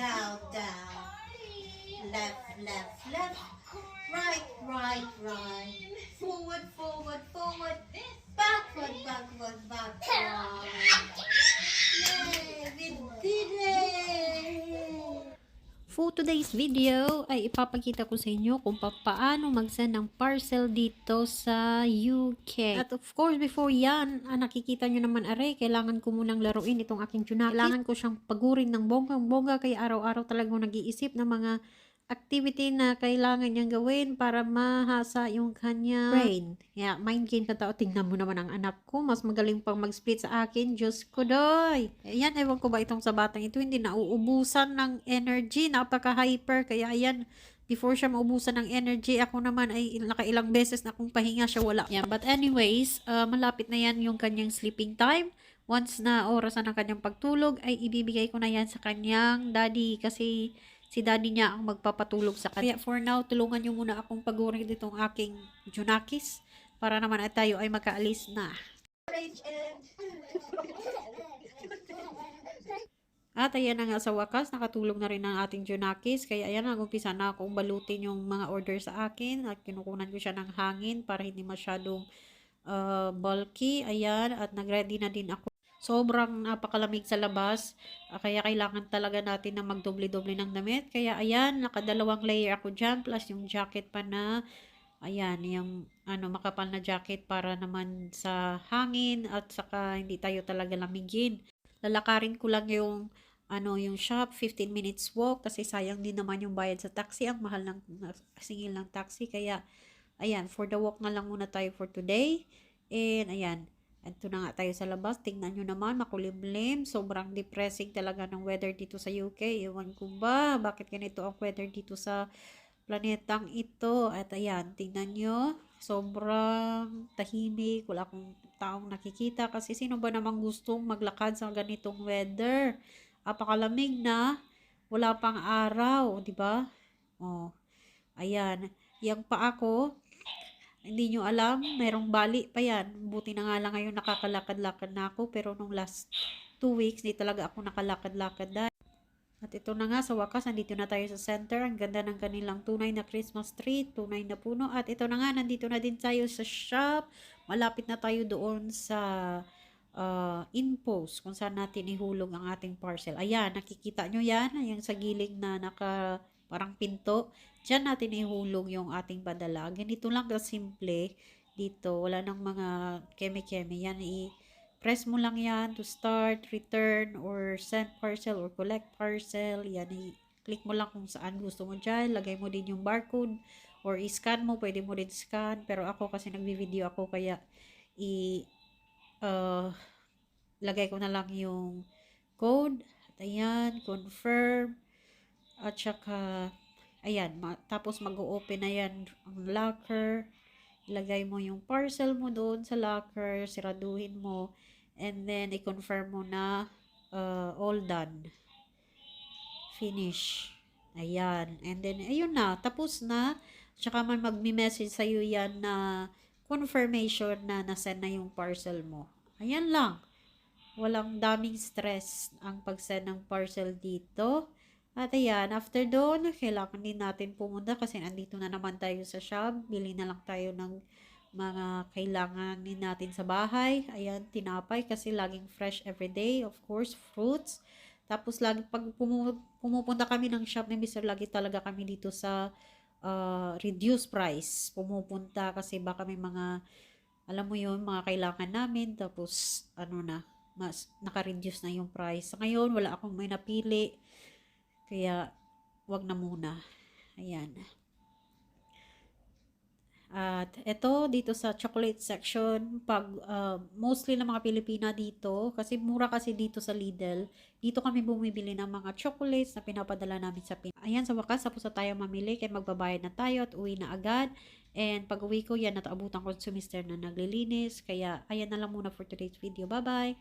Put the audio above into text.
down, down. Left, left, left. Right, right, right. Forward, forward, forward. Backward, backward, backward. Today's video ay ipapakita ko sa inyo kung pa- paano mag-send ng parcel dito sa UK. At of course, before yan, ah, nakikita nyo naman are, kailangan ko munang laruin itong aking tsunaki. Kailangan ko siyang pagurin ng bonggang-bongga kaya araw-araw talagang nag-iisip ng mga activity na kailangan niyang gawin para mahasa yung kanya brain. Yeah, mind game ka tao. Tingnan mo naman ang anak ko. Mas magaling pang mag-split sa akin. Diyos ko, doy. Ayan, ewan ko ba itong sa batang ito. Hindi nauubusan ng energy. Napaka-hyper. Kaya ayan, before siya maubusan ng energy, ako naman ay nakailang beses na kung pahinga siya, wala. Yeah, but anyways, uh, malapit na yan yung kanyang sleeping time. Once na oras na ng kanyang pagtulog, ay ibibigay ko na yan sa kanyang daddy kasi si daddy niya ang magpapatulog sa kanya. Kaya for now, tulungan niyo muna akong pagurin ditong aking Junakis para naman at tayo ay makaalis na. At ayan na nga sa wakas, nakatulog na rin ang ating Junakis. Kaya ayan, nag-umpisa na akong balutin yung mga order sa akin. At kinukunan ko siya ng hangin para hindi masyadong uh, bulky. Ayan, at nag-ready na din ako. Sobrang napakalamig sa labas. ah, kaya kailangan talaga natin na magdoble-doble ng damit. Kaya ayan, nakadalawang layer ako dyan. Plus yung jacket pa na ayan, yung ano, makapal na jacket para naman sa hangin at saka hindi tayo talaga lamigin. Lalakarin ko lang yung ano, yung shop, 15 minutes walk kasi sayang din naman yung bayad sa taxi. Ang mahal ng singil ng taxi. Kaya, ayan, for the walk na lang muna tayo for today. And, ayan, ito na nga tayo sa labas. Tingnan nyo naman, makulimlim. Sobrang depressing talaga ng weather dito sa UK. Ewan ko ba, bakit ganito ang weather dito sa planetang ito. At ayan, tingnan nyo. Sobrang tahimik. Wala akong taong nakikita. Kasi sino ba namang gustong maglakad sa ganitong weather? Apakalamig na. Wala pang araw, di ba? Oh. Ayan. Yang pa ako, hindi nyo alam, merong bali pa yan. Buti na nga lang ngayon nakakalakad-lakad na ako. Pero nung last two weeks, hindi talaga ako nakalakad-lakad dahil. At ito na nga, sa wakas, nandito na tayo sa center. Ang ganda ng kanilang tunay na Christmas tree, tunay na puno. At ito na nga, nandito na din tayo sa shop. Malapit na tayo doon sa uh, in-post kung saan natin ihulog ang ating parcel. Ayan, nakikita nyo yan, yung sa gilid na naka parang pinto. Diyan natin ihulog yung ating padala. Ganito lang ka simple dito. Wala nang mga keme-keme. Yan, i-press mo lang yan to start, return, or send parcel, or collect parcel. Yan, i-click mo lang kung saan gusto mo dyan. Lagay mo din yung barcode, or i-scan mo. Pwede mo din scan. Pero ako kasi nagbi-video ako, kaya i- uh, lagay ko na lang yung code. At ayan, confirm. At saka, ayan, ma- tapos mag-open na yan ang locker. Ilagay mo yung parcel mo doon sa locker, siraduhin mo, and then i-confirm mo na uh, all done. Finish. Ayan. And then, ayun na, tapos na. Tsaka man magmi-message sa'yo yan na confirmation na nasend na yung parcel mo. Ayan lang. Walang daming stress ang pag-send ng parcel dito. At ayan, after doon, kailangan din natin pumunta kasi andito na naman tayo sa shop. Bili na lang tayo ng mga kailangan din natin sa bahay. Ayan, tinapay kasi laging fresh everyday. Of course, fruits. Tapos lagi pag pumu- pumupunta kami ng shop ni Mr. Lagi talaga kami dito sa uh, reduced price. Pumupunta kasi baka may mga alam mo yun, mga kailangan namin. Tapos ano na, mas naka-reduce na yung price. Sa ngayon, wala akong may napili. Kaya, wag na muna. Ayan. At ito, dito sa chocolate section, pag uh, mostly ng mga Pilipina dito, kasi mura kasi dito sa Lidl, dito kami bumibili ng mga chocolates na pinapadala namin sa Pinas. Ayan, sa wakas, tapos na tayo mamili, kaya magbabayad na tayo at uwi na agad. And pag uwi ko, yan, nataabutan ko si Mr. na naglilinis. Kaya, ayan na lang muna for today's video. Bye-bye!